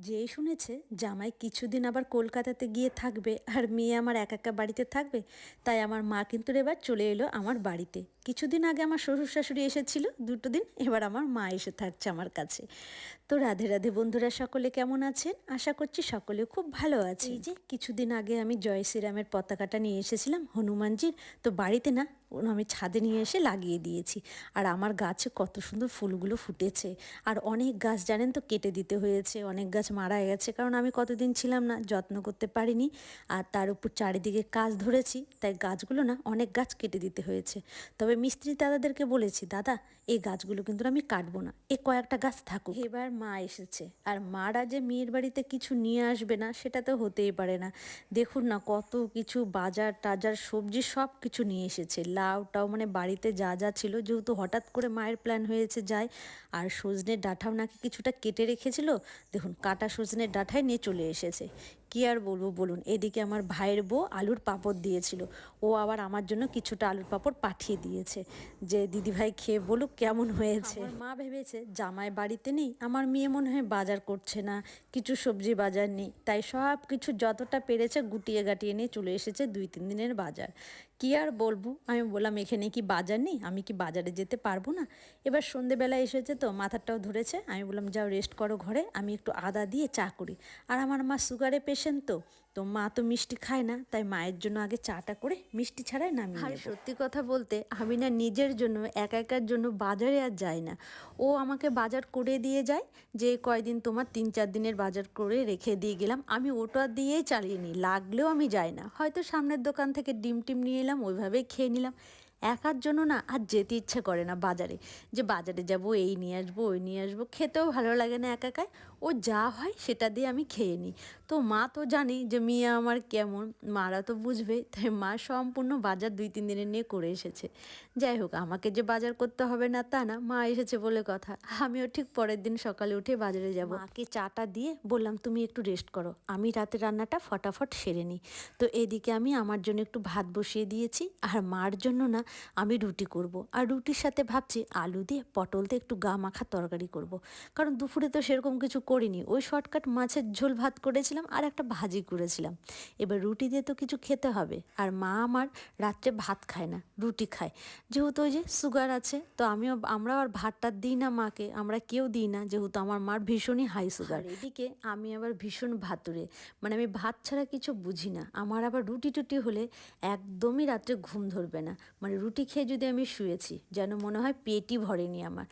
যেই শুনেছে, জামাই কিছুদিন আবার কলকাতাতে গিয়ে থাকবে আর মেয়ে আমার একা একা বাড়িতে থাকবে, তাই আমার মা কিন্তু এবার চলে এলো আমার বাড়িতে। কিছুদিন আগে আমার শ্বশুর শাশুড়ি এসেছিল দুটো দিন এবার আমার মা এসে থাকছে আমার কাছে। তো রাধে রাধে বন্ধুরা সকলে কেমন আছেন? আশা করছি সকলে খুব ভালো আছে এই যে কিছুদিন আগে আমি জয় শ্রীরামের পতাকাটা নিয়ে এসেছিলাম হনুমানজির। তো বাড়িতে না ওগুলো আমি ছাদে নিয়ে এসে লাগিয়ে দিয়েছি। আর আমার গাছে কত সুন্দর ফুলগুলো ফুটেছে। আর অনেক গাছ জানেন তো কেটে দিতে হয়েছে অনেক গাছ মারা গেছে। কারণ আমি কতদিন ছিলাম না যত্ন করতে পারিনি। আর তার উপর চারিদিকে কাজ ধরেছি তাই গাছগুলো না অনেক গাছ কেটে দিতে হয়েছে। তবে মিস্ত্রি দাদাদেরকে বলেছি, দাদা, এই গাছগুলো কিন্তু আমি কাটবো না। এ কয়েকটা গাছ থাকুক। এবার মা এসেছে। আর মারা যে মেয়ের বাড়িতে কিছু নিয়ে আসবে না, সেটা তো হতেই পারে না। দেখুন না, কত কিছু বাজার টাজার, সবজি সব কিছু নিয়ে এসেছে। লাউ টাউ মানে বাড়িতে যা যা ছিল, যেহেতু হঠাৎ করে মায়ের প্ল্যান হয়েছে যায়, আর সজনের ডাঁটাও নাকি কিছুটা কেটে রেখেছিল, দেখুন কাটা সজনের ডাঁটাই নিয়ে চলে এসেছে। কি আর বলব বলুন? এদিকে আমার ভাইয়ের বউ আলুর পাঁপড় দিয়েছিল। ও আবার আমার জন্য কিছুটা আলুর পাঁপড় পাঠিয়ে দিয়েছে। যে দিদিভাই খেয়ে বলুক কেমন হয়েছে। মা ভেবেছে, জামাই বাড়িতে নেই, আমার মেয়ে মনে হয় বাজার করছে না, কিছু সবজি বাজার নেই। তাই সব কিছু যতটা পেরেছে গুটিয়ে গাটিয়ে নিয়ে চলে এসেছে দুই তিন দিনের বাজার। কি আর বলব? আমি বললাম, এখানে কি বাজার নেই? আমি কি বাজারে যেতে পারব না? এবার সন্ধেবেলা এসেছে তো, মাথাটাও ধরেছে। আমি বললাম, যাও রেস্ট করো ঘরে, আমি একটু আদা দিয়ে চা করি। আর আমার মা সুগারে পেশেন্ট তো। তো মা তো মিষ্টি খায় না তাই মায়ের জন্য আগে চাটা করে মিষ্টি ছাড়াই নামিয়ে আর সত্যি কথা বলতে আমি না নিজের জন্য একা একার জন্য বাজারে আর যাই না। ও আমাকে বাজার করে দিয়ে যায় যে কয়দিন তোমার তিন চার দিনের বাজার করে রেখে দিয়ে গেলাম আমি ওটা দিয়েই চালিয়ে নিই লাগলেও আমি যাই না। হয়তো সামনের দোকান থেকে ডিম টিম নিয়ে এলাম ওইভাবেই খেয়ে নিলাম। একার জন্য না আর যেতে ইচ্ছে করে না বাজারে যে বাজারে যাব এই নিয়ে আসব ওই নিয়ে আসব খেতেও ভালো লাগে না একা একাই। ও যা হয় সেটা দিয়ে আমি খেয়ে নিই। তো মা তো জানি যে মেয়ে আমার কেমন, মারা তো বুঝবে, তাই মা সম্পূর্ণ বাজার দুই তিন দিনের নিয়ে করে এসেছে। যাই হোক, আমাকে যে বাজার করতে হবে না তা না, মা এসেছে বলে কথা। আমিও ঠিক পরের দিন সকালে উঠে বাজারে যাব। মাকে চাটা দিয়ে বললাম, তুমি একটু রেস্ট করো। আমি রাতে রান্নাটা ফটাফট সেরে নিই। তো এদিকে আমি আমার জন্য একটু ভাত বসিয়ে দিয়েছি, আর মার জন্য না আমি রুটি করব। আর রুটির সাথে ভাবছি আলু দিয়ে পটল দিয়ে একটু গা মাখা তরকারি করব। কারণ দুপুরে তো সেরকম কিছু করিনি। ওই শর্টকাট মাছের ঝোল ভাত করেছিলাম আর একটা ভাজি করেছিলাম। এবার রুটি দিয়ে তো কিছু খেতে হবে। আর মা আমার রাত্রে ভাত খায় না রুটি খায়। যেহেতু ওই যে সুগার আছে তো আমিও আমরা আর ভাতটা দিই না মাকে আমরা কেউ দিই না যেহেতু আমার মার ভীষণই হাই সুগার এদিকে আমি আবার ভীষণ ভাতুরে। মানে আমি ভাত ছাড়া কিছু বুঝি না। আমার আবার রুটি টুটি হলে একদমই রাত্রে ঘুম ধরবে না। মানে রুটি খেয়ে যদি আমি শুয়েছি যেন মনে হয় পেটই ভরেনি আমার।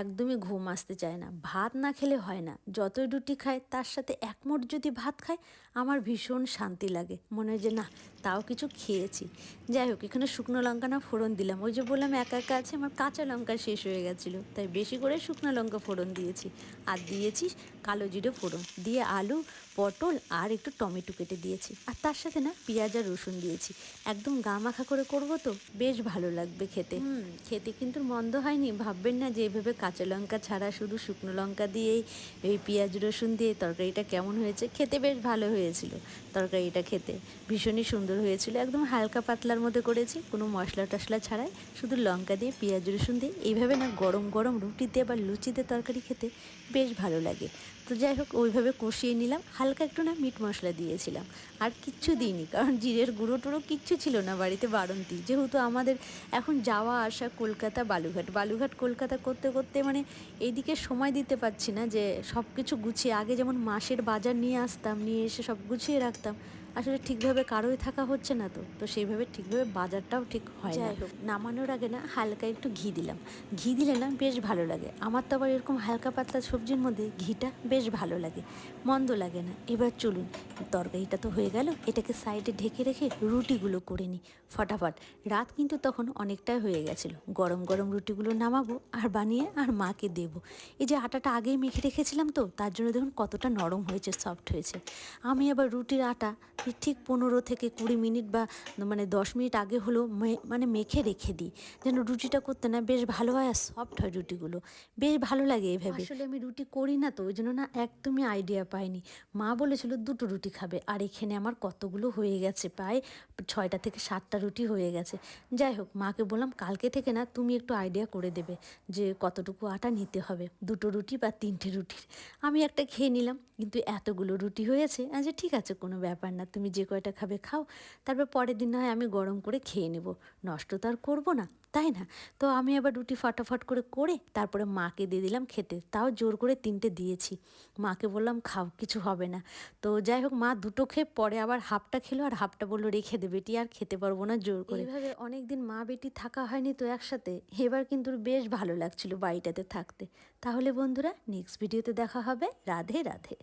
একদমই ঘুম আসতে চায় না। ভাত না খেলে হয় না। যতই রুটি খায়, তার সাথে একমোট যদি ভাত খায়, আমার ভীষণ শান্তি লাগে। মনে হয় যে, না, তাও কিছু খেয়েছি। যাই হোক, এখানে শুকনো লঙ্কা না, ফোড়ন দিলাম। ওই যে বললাম, একা একা আছে, আমার কাঁচা লঙ্কা শেষ হয়ে গেছিল। তাই বেশি করে শুকনো লঙ্কা ফোড়ন দিয়েছি। আর দিয়েছি কালো জিরে ফোড়ন। দিয়ে আলু পটল আর একটু টমেটো কেটে দিয়েছি। আর তার সাথে না পেঁয়াজ আর রসুন দিয়েছি। একদম গা মাখা করে করব তো বেশ ভালো লাগবে খেতে। হুম। খেতে কিন্তু মন্দ হয়নি ভাববেন না যে এভাবে কাঁচা লঙ্কা ছাড়া শুধু শুকনো লঙ্কা দিয়েই এই পেঁয়াজ রসুন দিয়ে তরকারিটা কেমন হয়েছে? খেতে বেশ ভালো হয়েছিল তরকারিটা খেতে। ভীষণই সুন্দর হয়েছিল একদম হালকা পাতলার মধ্যে করেছি কোনো মশলা টশলা ছাড়াই। শুধু লঙ্কা দিয়ে পেঁয়াজ রসুন দিয়ে এইভাবে না গরম গরম রুটিতে বা লুচিতে তরকারি খেতে বেশ ভালো লাগে। তো যাই হোক, ওইভাবে কষিয়ে নিলাম। হালকা একটু না মিট মশলা দিয়েছিলাম। আর কিচ্ছু দিইনি, কারণ জিরের গুঁড়ো টুড়ো কিচ্ছু ছিল না বাড়িতে বারন্তি। যেহেতু আমাদের এখন যাওয়া আসা কলকাতা বালুঘাট বালুঘাট কলকাতা করতে করতে মানে এইদিকে সময় দিতে পারছি না যে সব কিছু গুছিয়ে, আগে যেমন মাসের বাজার নিয়ে আসতাম, নিয়ে এসে সব গুছিয়ে রাখতাম আসলে ঠিকভাবে কারোই থাকা হচ্ছে না তো। তো সেইভাবে ঠিকভাবে বাজারটাও ঠিক হয় হোক নামানোর আগে না হালকা একটু ঘি দিলাম। ঘি দিলে না বেশ ভালো লাগে। আমার তো আবার এরকম হালকা পাতলা সবজির মধ্যে ঘিটা বেশ ভালো লাগে। মন্দ লাগে না। এবার চলুন, তরকারিটা তো হয়ে গেল। এটাকে সাইডে ঢেকে রেখে রুটিগুলো করে নিই। ফটাফট। রাত কিন্তু তখন অনেকটাই হয়ে গেছিল। গরম গরম রুটিগুলো নামাবো, আর বানিয়ে আর মাকে দেবো। এই যে আটাটা আগেই মেখে রেখেছিলাম তো, তার জন্য দেখুন কতটা নরম হয়েছে সফট হয়েছে। আমি আবার রুটির আটা ঠিক পনেরো থেকে কুড়ি মিনিট বা মানে দশ মিনিট আগে হলো মানে মেখে রেখে দিই। যেন রুটিটা করতে না, বেশ ভালো হয় আর সফট হয় রুটিগুলো। বেশ ভালো লাগে এভাবে। আসলে আমি রুটি করি না তো, ওই জন্য না একদমই আইডিয়া পাইনি। মা বলেছিল, দুটো রুটি খাবে। আর এখানে আমার কতগুলো হয়ে গেছে, প্রায় ছয়টা থেকে সাতটা রুটি হয়ে গেছে। যাই হোক, মাকে বললাম, কালকে থেকে না তুমি একটু আইডিয়া করে দেবে যে কতটুকু আটা নিতে হবে, দুটো রুটি বা তিনটে রুটির। আমি একটা খেয়ে নিলাম, কিন্তু এতগুলো রুটি হয়েছে আচ্ছা ঠিক আছে, কোনো ব্যাপার না। তুমি যে কয়টা খাবে খাও, তারপর পরের দিন না হয় আমি গরম করে খেয়ে নেব। নষ্ট তো আর করব না, তাই না? তো আমি আবার রুটি ফাটাফাট করে করে তারপরে মাকে দিয়ে দিলাম খেতে, তাও জোর করে তিনটে দিয়েছি। মাকে বললাম, খাও, কিছু হবে না। তো যাই হোক, মা দুটো খেয়ে পরে আবার হাফটা খেলো আর হাফটা বলল, রেখে দে বেটি, আর খেতে পারব না জোর করে। এইভাবে অনেকদিন মা বেটি থাকা হয়নি তো একসাথে, এবার কিন্তু বেশ ভালো লাগছিল বাড়িটাতে থাকতে। তাহলে বন্ধুরা নেক্সট ভিডিওতে দেখা হবে। রাধে রাধে।